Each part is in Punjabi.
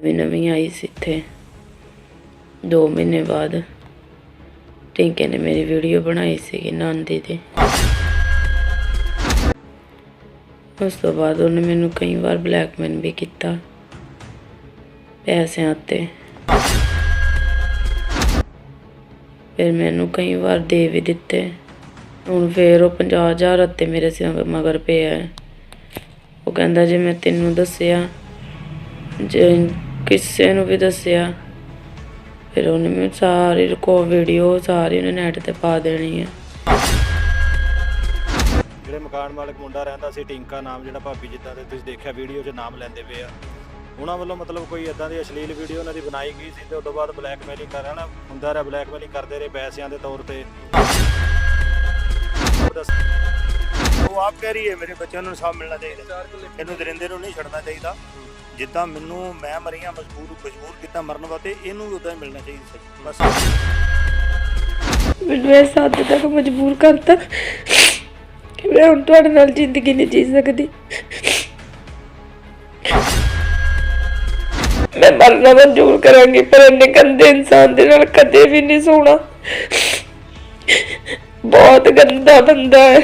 ਨਵੀਂ ਨਵੀਂ ਆਈ ਸੀ ਇੱਥੇ। 2 ਮਹੀਨੇ ਬਾਅਦ ਟਿੰਕੇ ਨੇ ਮੇਰੀ ਵੀਡੀਓ ਬਣਾਈ ਸੀਗੀ ਨਾਂਦੀ ਦੀ। ਉਸ ਤੋਂ ਬਾਅਦ ਉਹਨੇ ਮੈਨੂੰ ਕਈ ਵਾਰ ਬਲੈਕਮੇਲ ਵੀ ਕੀਤਾ ਪੈਸਿਆਂ ਤੇ ਫਿਰ ਮੈਨੂੰ ਕਈ ਵਾਰ ਦੇ ਵੀ ਦਿੱਤੇ। ਹੁਣ ਫੇਰ ਉਹ 50000 ਉੱਤੇ ਮੇਰੇ ਸਿਰ ਮਗਰ ਪਿਆ। ਉਹ ਕਹਿੰਦਾ ਜੇ ਮੈਂ ਤੈਨੂੰ ਦੱਸਿਆ, ਜੇ ਕਿਸੇ ਨੂੰ ਵੀ ਦੱਸਿਆ। ਫਿਰ ਉਹਨੇ ਮੈਨੂੰ ਸਾਰੀ ਰਿਕੋ ਵੀਡੀਓ ਸਾਰੀ ਉਹਨੇ ਨੈਟ ਤੇ ਪਾ ਦੇਣੀ ਹੈ ਜਿਹੜੇ ਮਕਾਨ ਮਾਲਕ ਮੁੰਡਾ ਰਹਿੰਦਾ ਸੀ, ਟਿੰਕਾ ਨਾਮ ਜਿਹੜਾ ਭਾਬੀ ਜਿੱਦਾਂ ਦੇ ਤੁਸੀਂ ਦੇਖਿਆ ਵੀਡੀਓ 'ਚ ਨਾਮ ਲੈਂਦੇ ਪਏ ਆ। ਉਹਨਾਂ ਵੱਲੋਂ ਮਤਲਬ ਕੋਈ ਇਦਾਂ ਦੀ ਅਸ਼ਲੀਲ ਵੀਡੀਓ ਉਹਨਾਂ ਦੀ ਬਣਾਈ ਗਈ ਸੀ ਤੇ ਉਸ ਤੋਂ ਬਾਅਦ ਬਲੈਕਮੇਲਿੰਗ ਕਰ ਰਿਹਾ ਨਾ ਹੁੰਦਾ ਰਿਹਾ ਬਲੈਕਮੇਲਿੰਗ ਕਰਦੇ ਰਹੇ ਪੈਸਿਆਂ ਦੇ ਤੌਰ ਤੇ। ਦੱਸ- ਉਹ ਆਪ ਕਹਿ ਰਹੀ ਹੈ ਮੇਰੇ ਬੱਚਿਆਂ ਨੂੰ ਇਨਸਾਫ ਮਿਲਣਾ ਚਾਹੀਦਾ। ਇਹਨੂੰ ਦਰਿੰਦੇ ਨੂੰ ਨਹੀਂ ਛੱਡਣਾ ਚਾਹੀਦਾ। ਜਿੱਦਾਂ ਮੈਨੂੰ ਮੈਂ ਮਰੀਆਂ ਮਜਬੂਰ ਮਜਬੂਰ ਕੀਤਾ ਮਰਨ ਵਾਸਤੇ ਇਹਨੂੰ ਵੀ ਉਦਾਂ ਹੀ ਮਿਲਣਾ ਚਾਹੀਦਾ ਸੀ। ਬਸ। ਮੈਨੂੰ ਇਸ ਹੱਦ ਤੱਕ ਮਜਬੂਰ ਕਰਤਾ ਕਿ ਮੈਂ ਹੁਣ ਤੁਹਾਡੇ ਨਾਲ ਜ਼ਿੰਦਗੀ ਨਹੀਂ ਜੀ ਸਕਦੀ। ਮੈਂ ਮਰਨਾ ਮਨਜ਼ੂਰ ਕਰਾਂਗੀ ਪਰ ਇੰਨੇ ਗੰਦੇ ਇਨਸਾਨ ਦੇ ਨਾਲ ਕਦੇ ਵੀ ਨਹੀਂ ਸੋਣਾ। ਬਹੁਤ ਗੰਦਾ ਬੰਦਾ ਹੈ।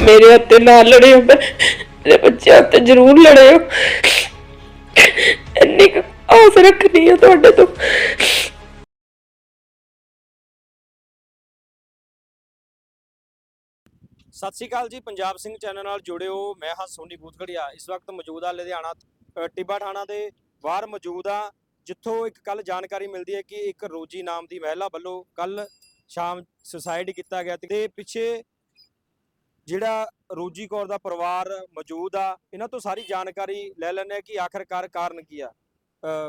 ਮੇਰੇ ਹੱਥੇ ਨਾ ਲੜਿਓ ਮੇਰੇ ਬੱਚਿਆਂ ਤੇ ਜ਼ਰੂਰ ਲੜਿਓ ਇੰਨੀ ਆਸ ਰੱਖਣੀ ਹੈ ਤੁਹਾਡੇ ਤੋਂ। ਸਤਿ ਸ਼੍ਰੀ ਅਕਾਲ ਜੀ, ਪੰਜਾਬ ਸਿੰਘ ਚੈਨਲ ਨਾਲ ਜੁੜਿਓ ਮੈਂ ਹਾਂ ਸੋਨੀ ਬੂਥਗੜੀਆ। ਇਸ ਵਕਤ ਮੌਜੂਦ ਆ ਲੁਧਿਆਣਾ ਟਿੱਬਾ ਥਾਣਾ ਦੇ ਬਾਹਰ ਮੌਜੂਦ ਆ, ਜਿੱਥੋਂ ਇੱਕ ਕੱਲ ਜਾਣਕਾਰੀ ਮਿਲਦੀ ਹੈ ਕਿ ਇੱਕ ਰੋਜੀ ਨਾਮ ਦੀ ਮਹਿਲਾ ਵੱਲੋਂ ਕੱਲ ਸ਼ਾਮ ਸੁਸਾਇਡ ਕੀਤਾ ਗਿਆ ਤੇ ਪਿੱਛੇ ਜਿਹੜਾ ਰੋਜੀ ਕੌਰ ਦਾ ਪਰਿਵਾਰ ਮੌਜੂਦ ਆ ਇਹਨਾਂ ਤੋਂ ਸਾਰੀ ਜਾਣਕਾਰੀ ਲੈ ਆ ਕਿ ਆਖਰਕਾਰ ਕਾਰਨ ਕੀ ਆ।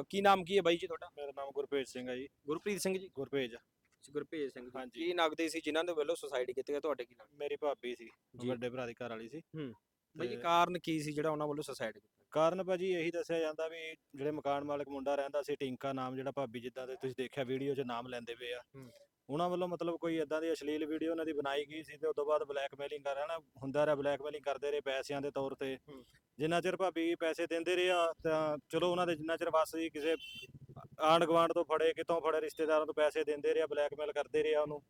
ਕੀ ਨਾਮ ਕੀ ਹੈ ਬਾਈ ਜੀ ਤੁਹਾਡਾ? ਮੇਰਾ ਨਾਮ ਗੁਰਪ੍ਰੀਤ ਸਿੰਘ ਹੈ ਜੀ। ਗੁਰਪ੍ਰੀਤ ਸਿੰਘ ਜੀ? ਗੁਰਪ੍ਰੀਤ ਗੁਰਪ੍ਰੀਤ ਸਿੰਘ ਜੀ। ਹਾਂਜੀ। ਕੀ ਨਗਦੇ ਸੀ ਜਿਨ੍ਹਾਂ ਦੇ ਵੱਲੋਂ ਸੁਸਾਇਡ ਕੀਤੀ ਗਿਆ ਤੁਹਾਡੇ ਕੀ ਨਾਮ? ਮੇਰੀ ਭਾਬੀ ਸੀ ਜੀ। ਵੱਡੇ ਭਰਾ ਦੀ ਘਰ ਵਾਲੀ ਸੀ। ਬਾਈ ਜੀ ਤੇ- ਕਾਰਨ ਕੀ ਸੀ ਜਿਹੜਾ ਉਹਨਾਂ ਵੱਲੋਂ ਸੁਸਾਇਡ ਕੀਤਾ ਕਾਰਨ ਭਾਜੀ ਇਹੀ ਦੱਸਿਆ ਜਾਂਦਾ ਵੀ ਜਿਹੜੇ ਮਕਾਨ ਮਾਲਕ ਮੁੰਡਾ ਰਹਿੰਦਾ ਸੀ ਟਿੰਕਾ ਨਾਮ ਜਿਹੜਾ ਭਾਬੀ ਜਿੱਦਾਂ ਦੇ ਤੁਸੀਂ ਦੇਖਿਆ ਵੀਡੀਓ 'ਚ ਨਾਮ ਲੈਂਦੇ ਪਏ ਆ। ਹੂੰ। ਉਹਨਾਂ ਵੱਲੋਂ ਮਤਲਬ ਕੋਈ ਇਦਾਂ ਦੀ ਅਸ਼ਲੀਲ ਵੀਡੀਓ ਉਹਨਾਂ ਦੀ ਬਣਾਈ ਗਈ ਸੀ ਤੇ ਉਸ ਤੋਂ ਬਾਅਦ ਬਲੈਕਮੇਲਿੰਗ ਕਰ ਰਿਹਾ ਨਾ ਹੁੰਦਾ ਰਿਹਾ ਬਲੈਕਮੇਲਿੰਗ ਕਰਦੇ ਰਹੇ ਪੈਸਿਆਂ ਦੇ ਤੌਰ ਤੇ। ਜਿੰਨਾ ਚਿਰ ਭਾਬੀ ਪੈਸੇ ਦਿੰਦੇ ਰਹੇ ਆ ਤਾਂ ਚਲੋ ਉਹਨਾਂ ਦੇ ਜਿੰਨਾ ਚਿਰ ਵਸ ਸੀ ਕਿਸੇ ਆਂਢ ਗੁਆਂਢ ਤੋਂ ਫੜੇ ਕਿਤੋਂ ਫੜੇ ਰਿਸ਼ਤੇਦਾਰਾਂ ਤੋਂ ਪੈਸੇ ਦਿੰਦੇ ਰਹੇ ਬਲੈਕਮੇਲ ਕਰਦੇ ਰਹੇ ਉਹਨੂੰ।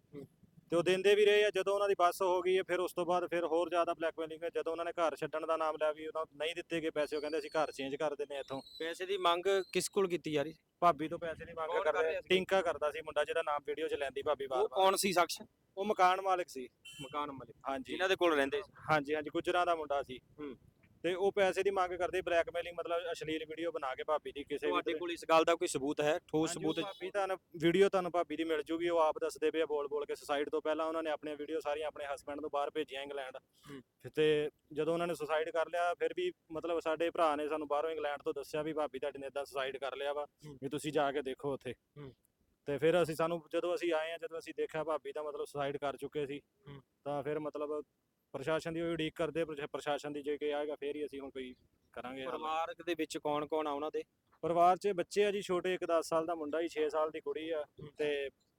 ਤੇ ਉਹ ਦਿੰਦੇ ਵੀ ਰਹੇ ਆ ਜਦੋਂ ਉਹਨਾਂ ਦੀ ਬੱਸ ਹੋ ਗਈ ਹੈ ਫਿਰ ਉਸ ਤੋਂ ਬਾਅਦ ਫਿਰ ਹੋਰ ਜ਼ਿਆਦਾ ਬਲੈਕਮੇਲਿੰਗ ਜਦੋਂ ਉਹਨਾਂ ਨੇ ਘਰ ਛੱਡਣ ਦਾ ਨਾਮ ਲਿਆ ਵੀ ਉਹਨਾਂ ਨੂੰ ਨਹੀਂ ਦਿੱਤੇ ਗਏ ਪੈਸੇ ਉਹ ਕਹਿੰਦੇ ਅਸੀਂ ਘਰ ਚੇਂਜ ਕਰ ਦਿੰਨੇ ਇੱਥੋਂ। ਪੈਸੇ ਦੀ ਮੰਗ ਕਿਸ ਕੋਲ ਕੀਤੀ ਜਾ ਰਹੀ ਸੀ ਭਾਬੀ ਤੋਂ ਪੈਸੇ ਨਹੀਂ ਮੰਗ ਕਰ ਕਰਦੇ ਰਿਹਾ ਸੀ? ਟਿੰਕਾ ਕਰਦਾ ਸੀ ਮੁੰਡਾ ਜਿਹੜਾ ਨਾਮ ਵੀਡੀਓ 'ਚ ਲੈਂਦੀ ਭਾਬੀ ਉਹ ਬਾਰ ਕੌਣ ਸੀ ਸ਼ਖਸ? ਉਹ ਮਕਾਨ ਮਾਲਕ ਸੀ। ਮਕਾਨ ਮਾਲਿਕ। ਹਾਂਜੀ। ਜਿਨ੍ਹਾਂ ਦੇ ਕੋਲ ਰਹਿੰਦੇ ਸੀ? ਹਾਂਜੀ ਹਾਂਜੀ ਗੁਜਰਾਂ ਦਾ ਮੁੰਡਾ ਸੀ। ਹੂੰ। ਤੇ ਉਹ ਪੈਸੇ ਦੀ ਮੰਗ ਕਰਦੇ ਬਲੈਕਮੇਲਿੰਗ ਮਤਲਬ ਅਸ਼ਲੀਲ ਵੀਡੀਓ ਬਣਾ ਕੇ ਭਾਬੀ ਦੀ ਕਿਸੇ ਵੀ ਤੁਹਾਡੇ ਕੋਲ ਇਸ ਗੱਲ ਦਾ ਕੋਈ ਸਬੂਤ ਹੈ ਠੋਸ ਸਬੂਤ ਭਾਬੀ ਤੁਹਾਨੂੰ ਵੀਡੀਓ ਤੁਹਾਨੂੰ ਭਾਬੀ ਦੀ ਮਿਲ ਜੂਗੀ ਉਹ ਆਪ ਦੱਸਦੇ ਪਏ ਆ ਬੋਲ ਬੋਲ ਕੇ ਸੁਸਾਈਡ ਤੋਂ ਪਹਿਲਾਂ ਉਹਨਾਂ ਨੇ ਆਪਣੀਆਂ ਵੀਡੀਓ ਸਾਰੀਆਂ ਆਪਣੇ ਹਸਬੰਡ ਨੂੰ ਬਾਹਰ ਭੇਜੀਆਂ ਇੰਗਲੈਂਡ ਹੂੰ। ਤੇ ਜਦੋਂ ਉਹਨਾਂ ਨੇ ਸੁਸਾਈਡ ਕਰ ਲਿਆ ਫਿਰ ਵੀ ਮਤਲਬ ਸਾਡੇ ਭਰਾ ਨੇ ਸਾਨੂੰ ਬਾਹਰੋਂ ਇੰਗਲੈਂਡ ਤੋਂ ਦੱਸਿਆ ਵੀ ਭਾਬੀ ਤੁਹਾਡੀ ਨੇ ਇਦਾਂ ਸੁਸਾਈਡ ਕਰ ਲਿਆ ਵਾ ਹੂੰ। ਵੀ ਤੁਸੀਂ ਜਾ ਕੇ ਦੇਖੋ ਉੱਥੇ ਹੂੰ। ਤੇ ਫਿਰ ਅਸੀਂ ਸਾਨੂੰ ਜਦੋਂ ਅਸੀਂ ਆਏ ਆ ਜਦੋਂ ਅਸੀਂ ਦੇਖਿਆ ਭਾਬੀ ਦਾ ਮਤਲਬ ਸੁਸਾਈਡ ਕਰ ਚੁੱਕੇ ਸੀ ਹੂੰ। ਤਾਂ ਫਿਰ ਮਤਲਬ ਪ੍ਰਸ਼ਾਸਨ ਦੀ ਉਡੀਕ ਕਰਦੇ ਪ੍ਰਸ਼ਾ- ਪ੍ਰਸ਼ਾਸਨ ਦੀ ਜੇ ਕੋਈ ਆਏਗਾ ਫਿਰ ਹੀ ਅਸੀਂ ਹੁਣ ਕੋਈ ਕਰਾਂਗੇ ਹੱਲ। ਪਰਿਵਾਰ ਦੇ ਵਿੱਚ ਕੌਣ ਕੌਣ ਆ ਉਹਨਾਂ ਦੇ? ਪਰਿਵਾਰ 'ਚ ਬੱਚੇ ਆ ਜੀ ਛੋਟੇ ਇੱਕ 10 ਸਾਲ ਦਾ ਮੁੰਡਾ ਜੀ 6 ਸਾਲ ਦੀ ਕੁੜੀ ਆ ਤੇ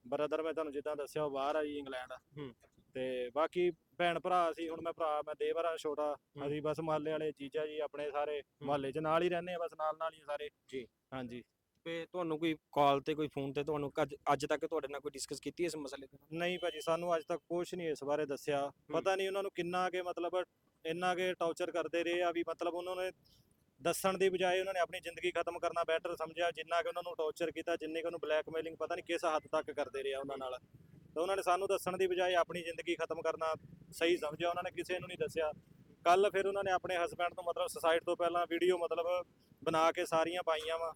ਬ੍ਰਦਰ ਮੈਂ ਤੁਹਾਨੂੰ ਜਿੱਦਾਂ ਦੱਸਿਆ ਉਹ ਬਾਹਰ ਆ ਜੀ ਇੰਗਲੈਂਡ। ਹੂੰ। ਤੇ ਬਾਕੀ ਭੈਣ ਭਰਾ ਸੀ ਹੁਣ ਮੈਂ ਭਰਾ ਮੈਂ ਦੇਵਰ ਆ ਛੋਟਾ ਅਸੀਂ ਬਸ ਮਹੱਲੇ ਵਾਲੇ ਜੀਜਾ ਜੀ ਆਪਣੇ ਸਾਰੇ ਮਹੱਲੇ 'ਚ ਨਾਲ ਹੀ ਰਹਿੰਦੇ ਆ ਬਸ ਨਾਲ ਨਾਲ ਹੀ ਸਾਰੇ। ਜੀ। ਹਾਂਜੀ। ਤੇ ਤੁਹਾਨੂੰ ਕੋਈ ਕਾਲ ਤੇ ਕੋਈ ਫੋਨ ਤੇ ਤੁਹਾਨੂੰ ਅੱਜ ਅੱਜ ਤੱਕ ਤੁਹਾਡੇ ਨਾਲ ਕੋਈ ਡਿਸਕਸ ਕੀਤੀ ਇਸ ਮਸਲੇ ਤੇ ਨਹੀਂ ਭਾਜੀ ਸਾਨੂੰ ਅੱਜ ਤੱਕ ਕੁਝ ਨਹੀਂ ਇਸ ਬਾਰੇ ਦੱਸਿਆ। ਪਤਾ ਨਹੀਂ ਉਹਨਾਂ ਨੂੰ ਕਿੰਨਾ ਕੇ ਮਤਲਬ ਇੰਨਾ ਕੇ ਟੌਰਚਰ ਕਰਦੇ ਰਹੇ ਆ ਵੀ ਮਤਲਬ ਉਹਨਾਂ ਨੇ ਦੱਸਣ ਦੀ ਬਜਾਏ ਉਹਨਾਂ ਨੇ ਆਪਣੀ ਜ਼ਿੰਦਗੀ ਖਤਮ ਕਰਨਾ ਬੈਟਰ ਸਮਝਿਆ ਜਿੰਨਾ ਕਿ ਉਹਨਾਂ ਨੂੰ ਟੌਰਚਰ ਕੀਤਾ ਜਿੰਨੇ ਕਿ ਉਹਨੂੰ ਬਲੈਕਮੇਲਿੰਗ ਪਤਾ ਨਹੀਂ ਕਿਸ ਹੱਦ ਤੱਕ ਕਰਦੇ ਰਹੇ ਆ ਉਹਨਾਂ ਨਾਲ। ਤਾਂ ਉਹਨਾਂ ਨੇ ਸਾਨੂੰ ਦੱਸਣ ਦੀ ਬਜਾਏ ਆਪਣੀ ਜ਼ਿੰਦਗੀ ਖਤਮ ਕਰਨਾ ਸਹੀ ਸਮਝਿਆ ਉਹਨਾਂ ਨੇ ਕਿਸੇ ਨੂੰ ਨਹੀਂ ਦੱਸਿਆ। ਕੱਲ ਫਿਰ ਉਹਨਾਂ ਨੇ ਆਪਣੇ ਹਸਬੰਡ ਨੂੰ ਮਤਲਬ ਸੁਸਾਈਡ ਤੋਂ ਪਹਿਲਾਂ ਵੀਡੀਓ ਮਤਲਬ ਬਣਾ ਕੇ ਸਾਰੀਆਂ ਪਾਈਆਂ ਵਾ।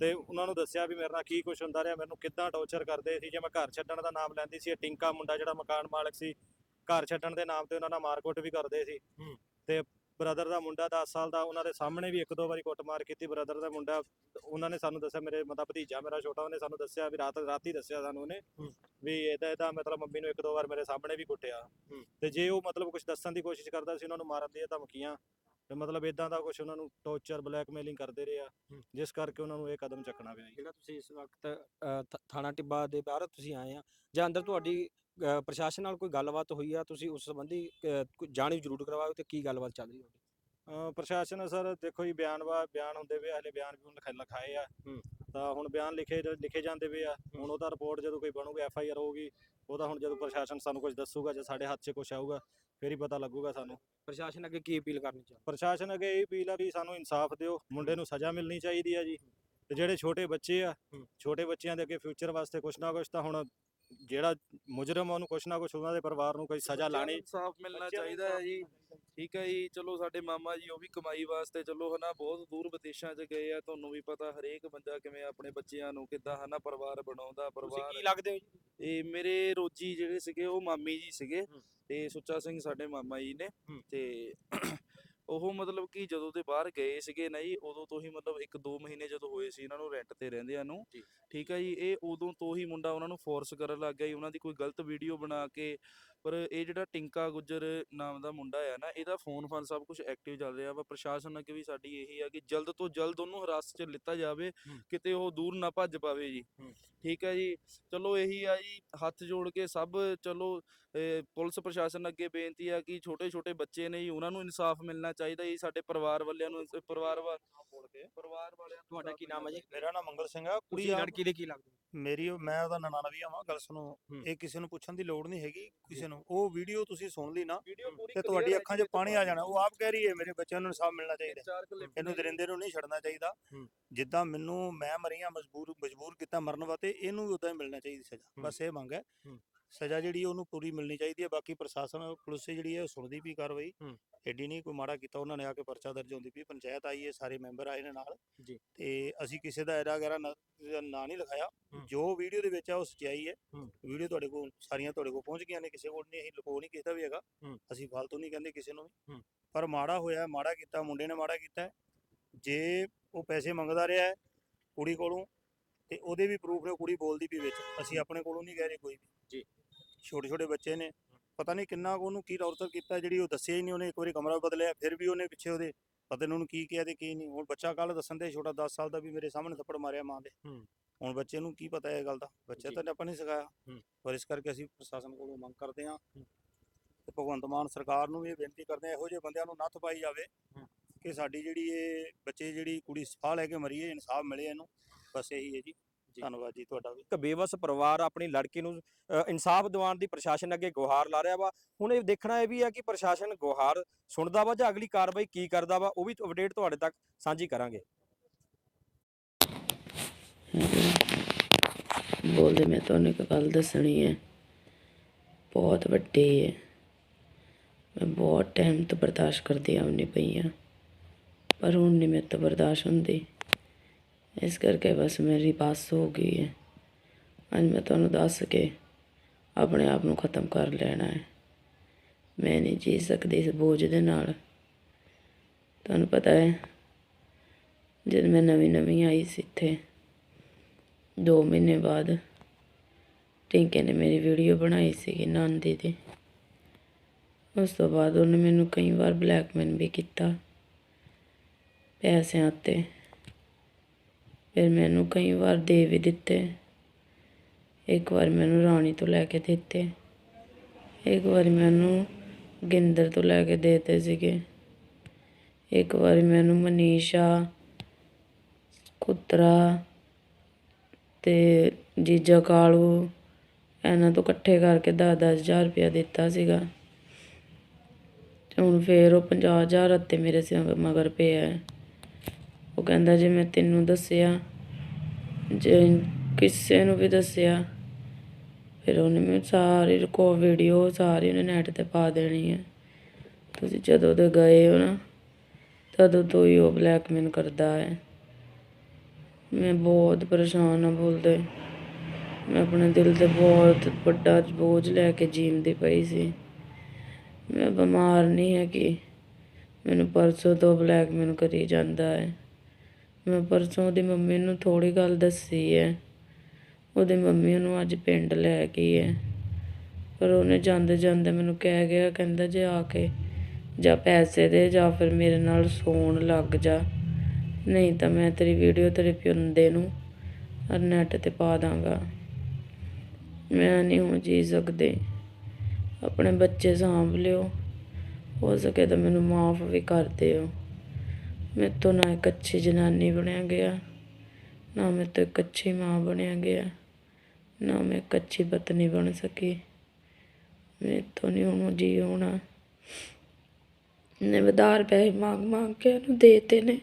ਤੇ ਉਹਨਾਂ ਨੂੰ ਦੱਸਿਆ ਵੀ ਮੇਰੇ ਨਾਲ ਕੀ ਕੁਝ ਹੁੰਦਾ ਰਿਹਾ ਮੈਨੂੰ ਕਿੱਦਾਂ ਟੌਰਚਰ ਕਰਦੇ ਸੀ ਜੇ ਮੈਂ ਘਰ ਛੱਡਣ ਦਾ ਨਾਮ ਲੈਂਦੀ ਸੀ ਇਹ ਟਿੰਕਾ ਮੁੰਡਾ ਜਿਹੜਾ ਮਕਾਨ ਮਾਲਕ ਸੀ ਘਰ ਛੱਡਣ ਦੇ ਨਾਮ ਤੇ ਉਹਨਾਂ ਨਾਲ ਮਾਰਕੁੱਟ ਵੀ ਕਰਦੇ ਸੀ ਹੂੰ। ਤੇ ਬ੍ਰਦਰ ਦਾ ਮੁੰਡਾ 10 ਸਾਲ ਦਾ ਉਹਨਾਂ ਦੇ ਸਾਹਮਣੇ ਵੀ ਇੱਕ ਦੋ ਵਾਰੀ ਕੁੱਟਮਾਰ ਕੀਤੀ ਬ੍ਰਦਰ ਦਾ ਮੁੰਡਾ ਉਹਨਾਂ ਨੇ ਸਾਨੂੰ ਦੱਸਿਆ ਮੇਰੇ ਮਤਲਬ ਭਤੀਜਾ ਮੇਰਾ ਛੋਟਾ ਉਹਨੇ ਸਾਨੂੰ ਦੱਸਿਆ ਵੀ ਰਾਤ ਰਾਤੀ ਦੱਸਿਆ ਸਾਨੂੰ ਉਹਨੇ ਹੂੰ। ਵੀ ਇਹਦਾ ਇਹਦਾ ਮਤਲਬ ਮੰਮੀ ਨੂੰ ਇੱਕ ਦੋ ਵਾਰ ਮੇਰੇ ਸਾਹਮਣੇ ਵੀ ਕੁੱਟਿਆ ਹੂੰ। ਤੇ ਜੇ ਉਹ ਮਤਲਬ ਕੁਝ ਦੱਸਣ ਦੀ ਕੋਸ਼ਿਸ਼ ਕਰਦਾ ਸੀ ਉਹਨਾਂ ਨੂੰ ਮਾਰਨ ਦੀਆਂ ਧਮਕੀਆਂ ਤੇ ਮਤਲਬ ਇਦਾਂ ਦਾ ਕੁਝ ਉਹਨਾਂ ਨੂੰ ਟੌਰਚਰ ਬਲੈਕਮੇਲਿੰਗ ਕਰਦੇ ਰਹੇ ਆ ਹੂੰ। ਜਿਸ ਕਰਕੇ ਉਹਨਾਂ ਨੂੰ ਇਹ ਕਦਮ ਚੱਕਣਾ ਪਿਆ ਜੀ। ਜਿਹੜਾ ਤੁਸੀਂ ਇਸ ਵਕਤ ਅ, ਥ- ਥਾਣਾ ਟਿੱਬਾ ਦੇ ਬਾਹਰ ਤੁਸੀਂ ਆਏ ਆ ਜਾਂ ਅੰਦਰ ਤੁਹਾਡੀ ਅ, ਪ੍ਰਸ਼ਾਸਨ ਨਾਲ ਕੋਈ ਗੱਲਬਾਤ ਹੋਈ ਆ ਤੁਸੀਂ ਉਸ ਸੰਬੰਧੀ ਅ, ਕੋਈ ਜਾਣੂ ਜ਼ਰੂਰ ਕਰਵਾਓ ਤੇ ਕੀ ਗੱਲਬਾਤ ਚੱਲ ਰਹੀ ਹੈ ਅਹ ਪ੍ਰਸ਼ਾਸਨ ਸਰ ਦੇਖੋ ਜੀ ਬਿਆਨ ਵਾ ਬਿਆਨ ਹੁੰਦੇ ਵੇ ਹਲੇ ਬਿਆਨ ਵੀ ਲਿਖਾ- ਲਿਖਾਏ ਆ। ਹੂੰ। ਤਾਂ ਹੁਣ ਬਿਆਨ ਲਿਖੇ ਜ- ਲਿਖੇ ਜਾਂਦੇ ਵੇ ਆ। ਹੁਣ ਉਹਦਾ ਰਿਪੋਰਟ ਜਦੋਂ ਕੋਈ ਬਣੂਗੀ ਐਫ ਆਈ ਆਰ ਹੋਊਗੀ ਉਹਦਾ ਹੁਣ ਜਦੋਂ ਪ੍ਰਸ਼ਾਸਨ ਸਾਨੂੰ ਕੁਝ ਦੱਸੂਗਾ ਜਾਂ ਸਾਡੇ ਹੱਥ 'ਚ ਕੁਝ ਆਊਗਾ ਫੇਰ ਹੀ ਪਤਾ ਲੱਗੂਗਾ ਸਾਨੂੰ। ਪ੍ਰਸ਼ਾਸਨ ਅੱਗੇ ਕੀ ਅਪੀਲ ਕਰਨੀ ਚਾਹੁੰਦੇ? ਪ੍ਰਸ਼ਾਸਨ ਅੱਗੇ ਇਹ ਅਪੀਲ ਆ ਵੀ ਸਾਨੂੰ ਇਨਸਾਫ ਦਿਓ। ਮੁੰਡੇ ਨੂੰ ਸਜ਼ਾ ਮਿਲਣੀ ਚਾਹੀਦੀ ਆ ਜੀ। ਤੇ ਜਿਹੜੇ ਛੋਟੇ ਬੱਚੇ ਆ। ਛੋਟੇ ਬੱਚਿਆਂ ਦੇ ਅੱਗੇ ਫਿਊਚਰ ਵਾਸਤੇ ਕੁਛ ਨਾ ਕੁਛ ਤਾਂ ਹੁਣ ਜਿਹੜਾ ਮੁਜਰਮ ਆ ਉਹਨੂੰ ਕੁਛ ਨਾ ਕੁਛ ਉਹਨਾਂ ਦੇ ਪਰਿਵਾਰ ਨੂੰ ਕੋਈ ਸਜ਼ਾ ਲਾਣੀ ਇਨਸਾਫ ਮਿਲਣਾ ਚਾਹੀਦਾ ਹੈ ਜੀ ਠੀਕ ਹੈ ਜੀ ਚਲੋ ਸਾਡੇ ਮਾਮਾ ਜੀ ਉਹ ਵੀ ਕਮਾਈ ਵਾਸਤੇ ਚਲੋ ਹਨਾ ਬਹੁਤ ਦੂਰ ਵਿਦੇਸ਼ਾਂ 'ਚ ਗਏ ਆ ਤੁਹਾਨੂੰ ਵੀ ਪਤਾ ਹਰੇਕ ਬੰਦਾ ਕਿਵੇਂ ਆਪਣੇ ਬੱਚਿਆਂ ਨੂੰ ਕਿੱਦਾਂ ਹਨਾ ਪਰਿਵਾਰ ਬਣਾਉਂਦਾ ਤੁਸੀਂ ਪਰਿਵਾਰ ਕੀ ਲੱਗਦੇ ਹੋ ਜੀ? ਇਹ ਮੇਰੇ ਰੋਜੀ ਜਿਹੜੇ ਸੀਗੇ ਉਹ ਮਾਮੀ ਜੀ ਸੀਗੇ। ਤੇ ਸੁੱਚਾ ਸਿੰਘ ਸਾਡੇ ਮਾਮਾ ਜੀ ਨੇ ਹੂੰ। ਤੇ ਉਹ ਮਤਲਬ ਕਿ ਜਦੋਂ ਦੇ ਬਾਹਰ ਗਏ ਸੀਗੇ ਨਾ ਜੀ ਉਦੋਂ ਤੋਂ ਹੀ ਮਤਲਬ 1-2 ਮਹੀਨੇ ਜਦੋਂ ਹੋਏ ਸੀ ਇਹਨਾਂ ਨੂੰ ਰੈਂਟ ਤੇ ਰਹਿੰਦਿਆਂ ਨੂੰ। ਠੀਕ ਹੈ ਜੀ ਇਹ ਉਦੋਂ ਤੋਂ ਹੀ ਮੁੰਡਾ ਉਹਨਾਂ ਨੂੰ ਫੋਰਸ ਕਰਨ ਲੱਗ ਗਿਆ ਜੀ ਉਹਨਾਂ ਦੀ ਕੋਈ ਗਲਤ ਵੀਡੀਓ ਬਣਾ ਕੇ ਪਰ ਇਹ ਜਿਹੜਾ ਟਿੰਕਾ ਗੁੱਜਰ ਨਾਮ ਦਾ ਮੁੰਡਾ ਆ ਨਾ ਇਹਦਾ ਫੋਨ ਫਾਨ ਸਭ ਕੁਝ ਐਕਟਿਵ ਚੱਲ ਰਿਹਾ ਵਾ ਪ੍ਰਸ਼ਾਸਨ ਅੱਗੇ ਵੀ ਸਾਡੀ ਇਹੀ ਆ ਕਿ ਜਲਦ ਤੋਂ ਜਲਦ ਉਹਨੂੰ ਹਿਰਾਸਤ 'ਚ ਲਿੱਤਾ ਜਾਵੇ। ਕਿਤੇ ਉਹ ਦੂਰ ਨਾ ਭੱਜ ਪਾਵੇ ਜੀ। ਠੀਕ ਹੈ ਜੀ ਚਲੋ ਇਹੀ ਆ ਜੀ ਹੱਥ ਜੋੜ ਕੇ ਸਭ ਚਲੋ ਇਹ ਪੁਲਿਸ ਪ੍ਰਸ਼ਾਸਨ ਅੱਗੇ ਬੇਨਤੀ ਆ ਕਿ ਛੋਟੇ ਛੋਟੇ ਬੱਚੇ ਨੇ ਜੀ ਉਹਨਾਂ ਨੂੰ ਇਨਸਾਫ ਮਿਲਣਾ ਚਾਹੀਦਾ ਜੀ ਸਾਡੇ ਪਰਿਵਾਰ ਵਾਲਿਆਂ ਨੂੰ ਪਰਿਵਾਰ ਵਾ ਪਰਿਵਾਰ ਵਾਲਿਆਂ ਨੂੰ ਤੁਹਾਡਾ ਕੀ ਨਾਮ ਹੈ ਜੀ ਮੇਰਾ ਨਾਮ ਮੰਗਲ ਸਿੰਘ ਆ ਕੁੜੀ ਲੜਕੀ ਦੇ ਕੀ ਲੱਗਦੇ? ਮੇਰੀ ਉਹ- ਮੈਂ ਉਹਦਾ ਨਨਾਣਾ ਆ ਗੱਲ ਸੁਣੋ ਹੂੰ। ਇਹ ਕਿਸੇ ਨੂੰ ਪੁੱਛਣ ਦੀ ਲੋੜ ਨਹੀਂ ਹੈਗੀ ਕਿਸੇ ਨੂੰ ਉਹ ਵੀਡੀਓ ਤੁਸੀਂ ਸੁਣ ਲਈ ਨਾ ਵੀਡੀਓ ਪੂਰੀ ਤੇ ਤੁਹਾਡੀ ਅੱਖਾਂ 'ਚ ਪਾਣੀ ਆ ਜਾਣਾ ਉਹ ਆਪ ਕਹਿ ਰਹੀ ਹੈ ਮੇਰੇ ਬੱਚਿਆਂ ਨੂੰ ਇਨਸਾਫ ਮਿਲਣਾ ਚਾਹੀਦਾ ਇਹਨੂੰ। ਦਰਿੰਦੇ ਨੂੰ ਨਹੀਂ ਛੱਡਣਾ ਚਾਹੀਦਾ ਹੂੰ। ਜਿੱਦਾਂ ਮੈਨੂੰ ਮੈਂ ਮਰੀਆਂ ਮਜਬੂਰ ਮਜਬੂਰ ਕੀਤਾ ਮਰਨ ਵਾਸਤੇ ਇਹਨੂੰ ਵੀ ਉਦਾਂ ਹੀ ਮਿਲਣਾ ਚਾਹੀਦੀ ਸਜ਼ਾ। ਬਸ ਇਹ ਮੰਗ ਹੈ ਹੂੰ। ਸਜ਼ਾ ਜਿਹੜੀ ਉਹਨੂੰ ਪੂਰੀ ਮਿਲਣੀ ਚਾਹੀਦੀ ਹੈ ਬਾਕੀ ਪ੍ਰਸ਼ਾਸਨ ਪੁਲਿਸ ਜਿਹੜੀ ਹੈ ਉਹ ਸੁਣਦੀ ਵੀ ਕਾਰਵਾਈ। ਐਡੀ ਨਹੀਂ ਕੋਈ ਮਾੜਾ ਕੀਤਾ ਉਹਨਾਂ ਨੇ ਆ ਕੇ ਪਰਚਾ ਦਰਜ ਹੁੰਦੀ ਵੀ ਪੰਚਾਇਤ ਆਈ ਹੈ ਸਾਰੇ ਮੈਂਬਰ ਆਏ ਨੇ ਨਾਲ ਜੀ। ਤੇ ਅਸੀਂ ਕਿਸੇ ਦਾ ਐਰਾ ਗੈਰਾ ਨਾਂ ਨਹੀਂ ਲਿਖਾਇਆ। ਜੋ ਵੀਡੀਓ ਦੇ ਵਿੱਚ ਆ ਉਹ ਸਚਾਈ ਹੈ। ਵੀਡੀਓ ਤੁਹਾਡੇ ਕੋਲ ਸਾਰੀਆਂ ਤੁਹਾਡੇ ਕੋਲ ਪਹੁੰਚ ਗਈਆਂ ਨੇ ਕਿਸੇ ਕੋਲ ਨਹੀਂ ਅਸੀਂ ਲੁਕੋ ਨਹੀਂ ਕਿਸੇ ਦਾ ਵੀ ਹੈਗਾ। ਅਸੀਂ ਫਾਲਤੂ ਨਹੀਂ ਕਹਿੰਦੇ ਕਿਸੇ ਨੂੰ ਵੀ। ਪਰ ਮਾੜਾ ਹੋਇਆ ਮਾੜਾ ਕੀਤਾ ਮੁੰਡੇ ਨੇ ਮਾੜਾ ਕੀਤਾ। ਜੇ ਉਹ ਪੈਸੇ ਮੰਗਦਾ ਰਿਹਾ ਹੈ ਕੁੜੀ ਕੋਲੋਂ ਤੇ ਉਹਦੇ ਵੀ ਪ੍ਰੂਫ ਨੇ ਕੁੜੀ ਬੋਲਦੀ ਵੀ ਵਿੱਚ ਅਸੀਂ ਆਪਣੇ ਕੋਲੋਂ ਨਹੀਂ ਕਹਿ ਰਹੇ ਕੋਈ ਵੀ ਜੀ। ਛੋਟੇ ਛੋਟੇ ਬੱਚੇ ਨੇ ਪਤਾ ਨਹੀਂ ਕਿੰਨਾ ਕੁ ਉਹਨੂੰ ਕੀ ਟੌਰਚਰ ਕੀਤਾ ਜਿਹੜੀ ਉਹ ਦੱਸਿਆ ਹੀ ਨਹੀਂ ਉਹਨੇ ਇੱਕ ਵਾਰੀ ਕਮਰਾ ਬਦਲਿਆ ਫਿਰ ਵੀ ਉਹਨੇ ਪਿੱਛੇ ਉਹਦੇ ਪਤਾ ਨਹੀਂ ਉਹਨੂੰ ਕੀ ਕਿਹਾ ਤੇ ਕੀ ਨਹੀਂ ਹੁਣ ਬੱਚਾ ਕੱਲ ਦੱਸਣ ਦੇ ਛੋਟਾ 10 ਸਾਲ ਦਾ ਵੀ ਮੇਰੇ ਸਾਹਮਣੇ ਥੱਪੜ ਮਾਰਿਆ ਮਾਂ ਦੇ। ਹੁਣ ਬੱਚੇ ਨੂੰ ਕੀ ਪਤਾ ਇਹ ਗੱਲ ਦਾ ਬੱਚਾ। ਤਾਂ ਆਪਾਂ ਨਹੀਂ ਸਿਖਾਇਆ। ਪਰ ਇਸ ਕਰਕੇ ਅਸੀਂ ਪ੍ਰਸ਼ਾਸਨ ਕੋਲੋਂ ਮੰਗ ਕਰਦੇ ਹਾਂ। ਤੇ ਭਗਵੰਤ ਮਾਨ ਸਰਕਾਰ ਨੂੰ ਵੀ ਇਹ ਬੇਨਤੀ ਕਰਦੇ ਹਾਂ ਇਹੋ ਜਿਹੇ ਬੰਦਿਆਂ ਨੂੰ ਨੱਥ ਪਾਈ ਜਾਵੇ। ਕਿ ਸਾਡੀ ਜਿਹੜੀ ਇਹ ਬੱਚੇ ਜਿਹੜੀ ਕੁੜੀ ਸਾਹ ਲੈ ਕੇ ਮਰੀ ਹੈ ਇਨਸਾਫ ਮਿਲੇ ਇਹਨੂੰ ਬਸ ਇਹੀ ਹੈ ਜੀ। ਧੰਨਵਾਦ ਜੀ ਤੁਹਾਡਾ ਵੀ। ਇੱਕ ਬੇਵਸ ਪਰਿਵਾਰ ਆਪਣੀ ਲੜਕੀ ਨੂੰ ਇਨਸਾਫ ਦਿਵਾਉਣ ਦੀ ਪ੍ਰਸ਼ਾਸਨ ਅੱਗੇ ਗੁਹਾਰ ਲਾ ਰਿਹਾ ਵਾ। ਹੁਣ ਇਹ ਦੇਖਣਾ ਇਹ ਵੀ ਹੈ ਕਿ ਪ੍ਰਸ਼ਾਸਨ ਗੁਹਾਰ ਸੁਣਦਾ ਵਾ ਜਾਂ ਅਗਲੀ ਕਾਰਵਾਈ ਕੀ ਕਰਦਾ ਵਾ ਉਹ ਵੀ ਅਪਡੇਟ ਤੁਹਾਡੇ ਤੱਕ ਸਾਂਝੀ ਕਰਾਂਗੇ। ਬੋਲਦੇ ਮੈਂ ਤੁਹਾਨੂੰ ਇੱਕ ਗੱਲ ਦੱਸਣੀ ਹੈ। ਬਹੁਤ ਵੱਡੀ ਹੈ। ਮੈਂ ਬਹੁਤ ਟਾਈਮ ਤੋਂ ਬਰਦਾਸ਼ਤ ਕਰਦੀ ਆਉਣੀ ਪਈ ਹਾਂ ਪਰ ਹੁਣ ਨਹੀਂ ਮੇਰੇ ਤੋਂ ਬਰਦਾਸ਼ਤ ਹੁੰਦੀ। ਇਸ ਕਰਕੇ ਬਸ ਮੇਰੀ ਬੱਸ ਹੋ ਗਈ ਹੈ। ਅੱਜ ਮੈਂ ਤੁਹਾਨੂੰ ਦੱਸ ਕੇ ਆਪਣੇ ਆਪ ਨੂੰ ਖਤਮ ਕਰ ਲੈਣਾ ਹੈ। ਮੈਂ ਨਹੀਂ ਜੀ ਸਕਦੀ ਇਸ ਬੋਝ ਦੇ ਨਾਲ। ਤੁਹਾਨੂੰ ਪਤਾ ਹੈ, ਜਦ ਮੈਂ ਨਵੀਂ ਨਵੀਂ ਆਈ ਸੀ ਇੱਥੇ, ਦੋ ਮਹੀਨੇ ਬਾਅਦ ਟਿੰਕੇ ਨੇ ਮੇਰੀ ਵੀਡੀਓ ਬਣਾਈ ਸੀਗੀ ਨਾਂਦੀ ਦੀ। ਉਸ ਤੋਂ ਬਾਅਦ ਉਹਨੇ ਮੈਨੂੰ ਕਈ ਵਾਰ ਬਲੈਕਮੇਲ ਵੀ ਕੀਤਾ। ਪੈਸਿਆਂ ਤੇ ਫਿਰ ਮੈਨੂੰ ਕਈ ਵਾਰ ਦੇ ਵੀ ਦਿੱਤੇ। ਇੱਕ ਵਾਰ ਮੈਨੂੰ ਰਾਣੀ ਤੋਂ ਲੈ ਕੇ ਦਿੱਤੇ। ਇੱਕ ਵਾਰ ਮੈਨੂੰ ਗਿੰਦਰ ਤੋਂ ਲੈ ਕੇ ਦੇਤੇ ਸੀਗੇ। ਇੱਕ ਵਾਰ ਮੈਨੂੰ ਮਨੀਸ਼ਾ, ਕੁਤਰਾ ਤੇ ਜੀਜਾ ਕਾਲੂ ਇਹਨਾਂ ਤੋਂ ਇਕੱਠੇ ਕਰਕੇ ਦਸ ਦਸ ਹਜ਼ਾਰ ਰੁਪਇਆ ਦਿੱਤਾ ਸੀਗਾ। ਹੁਣ ਫੇਰ ਉਹ ਪੰਜਾਹ ਹਜ਼ਾਰ ਉੱਤੇ ਮੇਰੇ ਸਿਰ ਮਗਰ ਪਿਆ। ਹੈ ਉਹ ਕਹਿੰਦਾ ਜੇ ਮੈਂ ਤੈਨੂੰ ਦੱਸਿਆ, ਜੇ ਕਿਸੇ ਨੂੰ ਵੀ ਦੱਸਿਆ, ਫਿਰ ਉਹਨੇ ਮੈਨੂੰ ਸਾਰੀ ਰਿਕੋ ਵੀਡੀਓ ਸਾਰੀ ਉਹਨੇ ਨੈਟ ਤੇ ਪਾ ਦੇਣੀ ਹੈ ਤੁਸੀਂ ਜਦੋਂ ਦੇ ਗਏ ਹੋ ਨਾ, ਤਦੋਂ ਤੋਂ ਹੀ ਉਹ ਬਲੈਕਮੇਲ ਕਰਦਾ ਹੈ। ਮੈਂ ਬਹੁਤ ਪਰੇਸ਼ਾਨ ਹਾਂ ਬੋਲਦੇ ਮੈਂ ਆਪਣੇ ਦਿਲ ਤੇ ਬਹੁਤ ਵੱਡਾ ਬੋਝ ਲੈ ਕੇ ਜੀਂਦੀ ਪਈ ਸੀ। ਮੈਂ ਬਿਮਾਰ ਨਹੀਂ ਹੈਗੀ। ਮੈਨੂੰ ਪਰਸੋਂ ਤੋਂ ਬਲੈਕਮੇਲ ਕਰੀ ਜਾਂਦਾ ਹੈ। ਮੈਂ ਪਰਸੋਂ ਉਹਦੀ ਮੰਮੀ ਨੂੰ ਥੋੜੀ ਗੱਲ ਦੱਸੀ ਹੈ। ਉਹਦੀ ਮੰਮੀ ਉਹਨੂੰ ਅੱਜ ਪਿੰਡ ਲੈ ਗਈ ਹੈ। ਪਰ ਉਹਨੇ ਜਾਂਦੇ ਜਾਂਦੇ ਮੈਨੂੰ ਕਹਿ ਗਿਆ, ਕਹਿੰਦਾ ਜੇ ਆ ਕੇ ਜਾਂ ਪੈਸੇ ਦੇ ਜਾਂ ਫਿਰ ਮੇਰੇ ਨਾਲ ਸੌਣ ਲੱਗ ਜਾ। ਨਹੀਂ ਤਾਂ ਮੈਂ ਤੇਰੀ ਵੀਡੀਓ ਤੇਰੇ ਪਿੰਦੇ ਨੂੰ ਨੈਟ ਤੇ ਪਾ ਦਾਂਗਾ। ਮੈਂ ਨਹੀਂ ਹੁਣ ਜੀ ਸਕਦੇ। ਆਪਣੇ ਬੱਚੇ ਸਾਂਭ ਲਿਓ। ਹੋ ਸਕੇ ਤਾਂ ਮੈਨੂੰ ਮਾਫ ਵੀ ਕਰ ਦਿਓ। ਮੇਰੇ ਤੋਂ ਨਾ ਇੱਕ ਅੱਛੀ ਜਨਾਨੀ ਬਣਿਆ ਗਿਆ, ਨਾ ਮੇਰੇ ਤੋਂ ਇੱਕ ਅੱਛੀ ਮਾਂ ਬਣਿਆ ਗਿਆ, ਨਾ ਮੈਂ ਇੱਕ ਅੱਛੀ ਪਤਨੀ ਬਣ ਸਕੀ। ਮੇਰੇ ਤੋਂ ਨਹੀਂ ਹੁਣ ਜੀ ਹੋਣਾ। ਨੇ ਵਧਾਰ ਪੈਸੇ ਮੰਗ ਮੰਗ ਕੇ ਇਹਨੂੰ ਦੇਤੇ ਨੇ,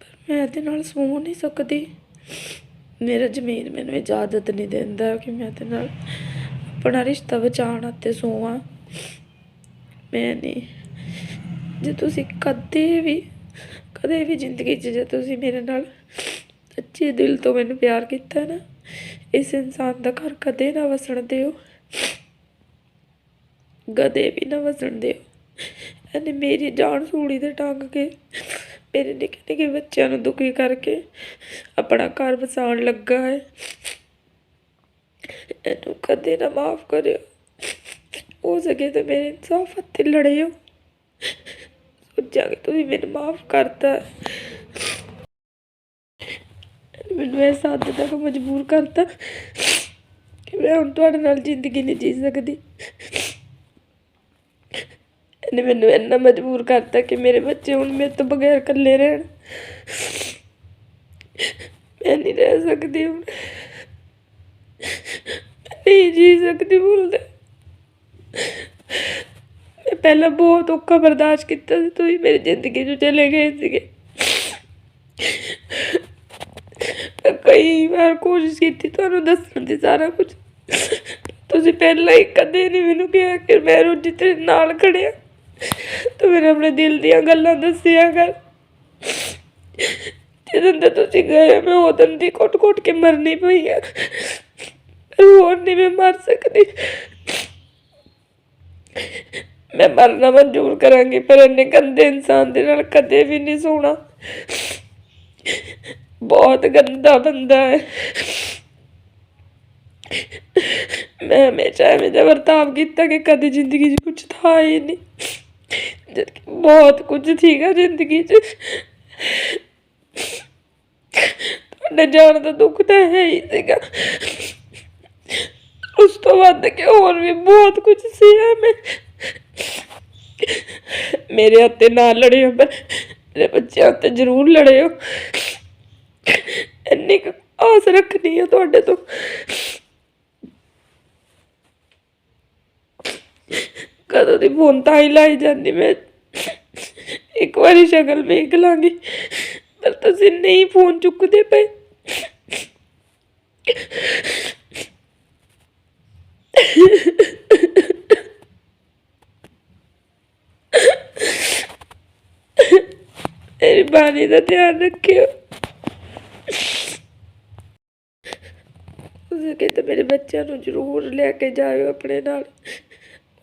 ਪਰ ਮੈਂ ਇਹਦੇ ਨਾਲ ਸੌ ਨਹੀਂ ਸਕਦੀ। ਮੇਰਾ ਜ਼ਮੀਨ ਮੈਨੂੰ ਇਜਾਜ਼ਤ ਨਹੀਂ ਦਿੰਦਾ ਕਿ ਮੈਂ ਤੇ ਨਾਲ ਆਪਣਾ ਰਿਸ਼ਤਾ ਬਚਾਉਣ ਅਤੇ ਸੋਵਾਂ। ਮੈਂ ਨਹੀਂ ਜੇ ਤੁਸੀਂ ਕਦੇ ਵੀ ਕਦੇ ਵੀ ਜ਼ਿੰਦਗੀ 'ਚ ਜੇ ਤੁਸੀਂ ਮੇਰੇ ਨਾਲ ਸੱਚੇ ਦਿਲ ਤੋਂ ਮੈਨੂੰ ਪਿਆਰ ਕੀਤਾ ਨਾ, ਇਸ ਇਨਸਾਨ ਦਾ ਘਰ ਕਦੇ ਨਾ ਵਸਣ ਦਿਓ। ਕਦੇ ਵੀ ਨਾ ਵਸਣ ਦਿਓ। ਇਹਨੇ ਮੇਰੀ ਜਾਨ ਸੂਲੀ ਤੇ ਟੰਗ ਕੇ, ਮੇਰੇ ਨਿੱਕੇ ਨਿੱਕੇ ਬੱਚਿਆਂ ਨੂੰ ਦੁਖੀ ਕਰਕੇ ਆਪਣਾ ਘਰ ਵਸਾਉਣ ਲੱਗਾ ਹੈ। ਇਹਨੂੰ ਕਦੇ ਨਾ ਮਾਫ ਕਰਿਓ। ਹੋ ਸਕੇ ਤਾਂ ਮੇਰੇ ਇਨਸਾਫ ਹੱਥੇ ਲੜਿਓ। ਸੋਚਾਂਗੇ ਤੁਸੀਂ ਮੈਨੂੰ ਮਾਫ ਕਰਤਾ। ਮੈਨੂੰ ਇਸ ਹੱਦ ਤੱਕ ਮਜਬੂਰ ਕਰਤਾ ਕਿ ਮੈਂ ਹੁਣ ਤੁਹਾਡੇ ਨਾਲ ਜ਼ਿੰਦਗੀ ਨਹੀਂ ਜੀ ਸਕਦੀ। ਇਹਨੇ ਮੈਨੂੰ ਇੰਨਾ ਮਜਬੂਰ ਕਰਤਾ ਕਿ ਮੇਰੇ ਬੱਚੇ ਹੁਣ ਮੇਰੇ ਤੋਂ ਬਗੈਰ ਇਕੱਲੇ ਰਹਿਣ। ਮੈਂ ਨਹੀਂ ਰਹਿ ਸਕਦੀ ਹੁਣ। ਨਹੀਂ ਜੀ ਸਕਦੀ ਬੋਲਦੇ। ਮੈਂ ਪਹਿਲਾਂ ਬਹੁਤ ਔਖਾ ਬਰਦਾਸ਼ਤ ਕੀਤਾ ਸੀ, ਤੁਸੀਂ ਮੇਰੀ ਜ਼ਿੰਦਗੀ 'ਚੋਂ ਚਲੇ ਗਏ ਸੀਗੇ। ਮੈਂ ਕਈ ਵਾਰ ਕੋਸ਼ਿਸ਼ ਕੀਤੀ ਤੁਹਾਨੂੰ ਦੱਸਣ ਦੀ ਸਾਰਾ ਕੁਝ। ਤੁਸੀਂ ਪਹਿਲਾਂ ਹੀ ਕਦੇ ਨਹੀਂ ਮੈਨੂੰ ਕਿਹਾ ਕਿ ਮੈਂ ਰੋਜੀ ਤੇਰੇ ਨਾਲ ਖੜਿਆ। ਤੂੰ ਮੈਨੂੰ ਆਪਣੇ ਦਿਲ ਦੀਆਂ ਗੱਲਾਂ ਦੱਸਿਆ ਕਰ। ਜਦੋਂ ਦਾ ਤੁਸੀਂ ਗਏ, ਮੈਂ ਉਦੋਂ ਦੀ ਘੁੱਟ-ਘੁੱਟ ਕੇ ਮਰਨੀ ਪਈ ਆ। ਹੋਰ ਨਹੀਂ ਮੈਂ ਮਰ ਸਕਦੀ। ਮੈਂ ਮਰਨਾ ਮਨਜ਼ੂਰ ਕਰਾਂਗੀ, ਪਰ ਇੰਨੇ ਗੰਦੇ ਇਨਸਾਨ ਦੇ ਨਾਲ ਕਦੇ ਵੀ ਨਹੀਂ ਸੋਣਾ। ਬਹੁਤ ਗੰਦਾ ਬੰਦਾ ਹੈ। ਮੈਂ ਹਮੇਸ਼ਾ ਐਵੇਂ ਦਾ ਵਰਤਾਵ ਕੀਤਾ ਕਿ ਕਦੇ ਜ਼ਿੰਦਗੀ 'ਚ ਕੁਝ ਥਾ ਹੀ ਨਹੀਂ। ਜਦ ਬਹੁਤ ਕੁਝ ਸੀਗਾ ਜ਼ਿੰਦਗੀ 'ਚ। ਤੁਹਾਡੇ ਜਾਣ ਦਾ ਦੁੱਖ ਤਾਂ ਹੈ ਹੀ ਸੀਗਾ। ਉਸ ਤੋਂ ਵੱਧ ਕੇ ਹੋਰ ਵੀ ਬਹੁਤ ਕੁਝ ਸੀ ਮੈਂ ਮੇਰੇ ਹੱਥੇ ਨਾ ਲੜਿਓ ਪਰ ਮੇਰੇ ਬੱਚਿਆਂ ਤੇ ਜ਼ਰੂਰ ਲੜਿਓ। ਇੰਨੀ ਕੁ ਆਸ ਰੱਖਣੀ ਆ ਤੁਹਾਡੇ ਤੋਂ। ਕਦੋਂ ਦੀ ਫੋਨ ਤਾਂ ਹੀ ਲਾਈ ਜਾਂਦੀ ਮੈਂ? ਇੱਕ ਵਾਰੀ ਸ਼ਕਲ ਵੇਖ ਲਾਂਗੀ, ਪਰ ਤੁਸੀਂ ਨਹੀਂ ਫੋਨ ਚੁੱਕਦੇ ਪਏ। ਮੇਰੀ ਬਾਣੀ ਦਾ ਧਿਆਨ ਰੱਖਿਓ। ਤੁਸੀਂ ਕਹਿੰਦੇ ਮੇਰੇ ਬੱਚਿਆਂ ਨੂੰ ਜ਼ਰੂਰ ਲੈ ਕੇ ਜਾਇਓ ਆਪਣੇ ਨਾਲ।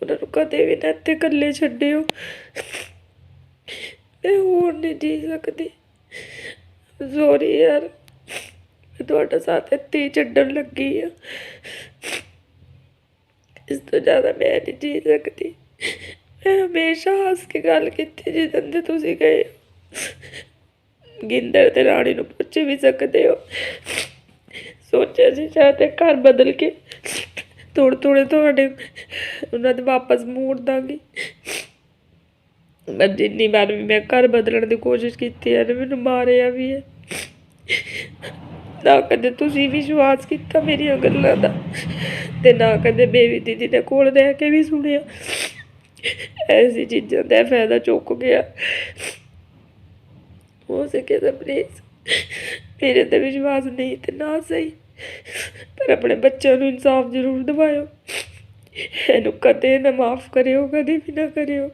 ਉਹਨਾਂ ਨੂੰ ਕਦੇ ਵੀ ਨਾ ਇੱਥੇ ਇਕੱਲੇ ਛੱਡਿਓ। ਮੈਂ ਹੋਰ ਨਹੀਂ ਜੀ ਸਕਦੀ। ਸੋਰੀ ਯਾਰ, ਮੈਂ ਤੁਹਾਡਾ ਸਾਥ ਇੱਥੇ ਛੱਡਣ ਲੱਗੀ ਆ। ਇਸ ਤੋਂ ਜ਼ਿਆਦਾ ਮੈਂ ਨਹੀਂ ਜੀ ਸਕਦੀ। ਮੈਂ ਹਮੇਸ਼ਾ ਹੱਸ ਕੇ ਗੱਲ ਕੀਤੀ ਜਿੱਦਾਂ ਦੇ ਤੁਸੀਂ ਗਏ। ਗਿੰਦਰ ਤੇ ਰਾਣੀ ਨੂੰ ਪੁੱਛ ਵੀ ਸਕਦੇ ਹੋ। ਸੋਚਿਆ ਸੀ ਸ਼ਾਇਦ ਘਰ ਬਦਲ ਕੇ ਥੋੜੇ ਥੋੜ੍ਹੇ ਤੁਹਾਡੇ, ਉਹਨਾਂ ਦੇ ਵਾਪਸ ਮੋੜ ਦਾਂਗੀ। ਮੈਂ ਜਿੰਨੀ ਵਾਰ ਵੀ ਮੈਂ ਘਰ ਬਦਲਣ ਦੀ ਕੋਸ਼ਿਸ਼ ਕੀਤੀ ਹੈ, ਮੈਨੂੰ ਮਾਰਿਆ ਵੀ ਹੈ। ਨਾ ਕਦੇ ਤੁਸੀਂ ਵਿਸ਼ਵਾਸ ਕੀਤਾ ਮੇਰੀਆਂ ਗੱਲਾਂ ਦਾ ਤੇ ਨਾ ਕਦੇ ਬੇਬੀ ਦੀਦੀ ਦੇ ਕੋਲ ਰਹਿ ਕੇ ਵੀ ਸੁਣਿਆ। ਐਸੀ ਚੀਜ਼ਾਂ ਦਾ ਫਾਇਦਾ ਚੁੱਕ ਗਿਆ। ਹੋ ਸਕੇ ਤਾਂ ਪਲੀਜ਼ ਮੇਰੇ ਤੇ ਵਿਸ਼ਵਾਸ ਨਹੀਂ ਤੇ ਨਾ ਸਹੀ। ਪਰ ਆਪਣੇ ਬੱਚਿਆਂ ਨੂੰ ਇਨਸਾਫ ਜ਼ਰੂਰ ਦਿਵਾਇਓ। ਇਹਨੂੰ ਕਦੇ ਨਾ ਮਾਫ ਕਰਿਓ, ਕਦੇ ਵੀ ਨਾ ਕਰਿਓ।